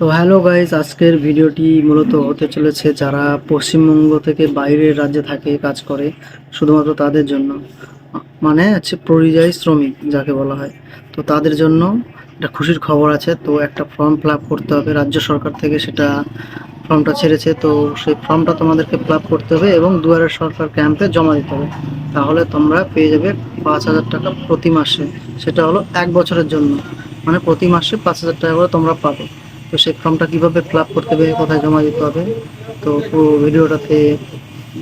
তো hello guys আজকের ভিডিওটি মূলত হতে চলেছে যারা পশ্চিমবঙ্গ থেকে বাইরের রাজ্যে থাকে, কাজ করে, শুধুমাত্র তাদের জন্য। মানে হচ্ছে পরিযায়ী শ্রমিক যাকে বলা হয়। তো তাদের জন্য একটা খুশির খবর আছে, তো একটা ফর্ম ফিল করতে হবে রাজ্য সরকার থেকে, সেটা ফর্মটা ছেড়েছে। তো সেই ফর্মটা তোমাদেরকে ফিল করতে হবে এবং দুয়ারে সরকার ক্যাম্পে জমা দিতে হবে। তাহলে তোমরা পেয়ে যাবে পাঁচ হাজার টাকা প্রতি মাসে। সেটা হলো এক বছরের জন্য। মানে প্রতি মাসে পাঁচ হাজার টাকা করে তোমরা পাবে। তো সেই ফর্মটা কীভাবে ফিল করতে হবে কোথায় জমা দিতে হবে, তো পুরো ভিডিওটাতে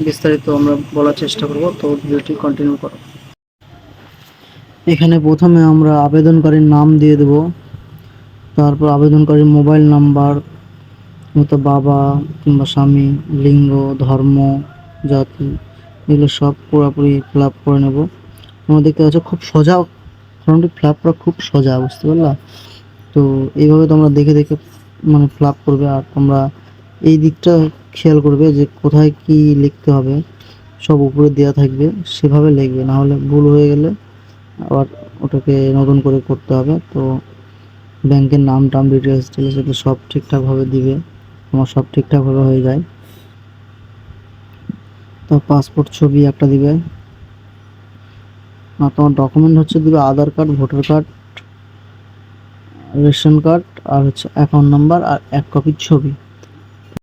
বিস্তারিত আমরা বলার চেষ্টা করব, তো ভিডিওটি কন্টিনিউ করো। এখানে প্রথমে আমরা আবেদনকারীর নাম দিয়ে দেব, তারপর আবেদনকারীর মোবাইল নাম্বার, মতো বাবা কিংবা স্বামী, লিঙ্গ, ধর্ম, জাতি, এগুলো সব পুরোপুরি ফিল করে নেব। তোমরা দেখতে পাচ্ছ খুব সোজা ফর্মটি ফিল করা খুব সোজা বুঝতে পারলা? তো এইভাবে তোমরা দেখে দেখে মানে ফিল আপ করবে আর তোমরা এই দিকটা খেয়াল করবে যে কোথায় কি লিখতে হবে, সব উপরে দেওয়া থাকবে, সেভাবে লিখবে, না হলে ভুল হয়ে গেলে আবার ওটাকে নতুন করে করতে হবে। তো ব্যাংকের নাম, টাম ডিটেলস টিটেলস এগুলো সব ঠিকঠাকভাবে দিবে, তোমার সব ঠিকঠাকভাবে হয়ে যায়। তো পাসপোর্ট ছবি একটা দিবে। আর তোমার ডকুমেন্ট হচ্ছে দিবে Aadhaar card voter card ration card আর হচ্ছে অ্যাকাউন্ট নাম্বার আর এক কপির ছবি।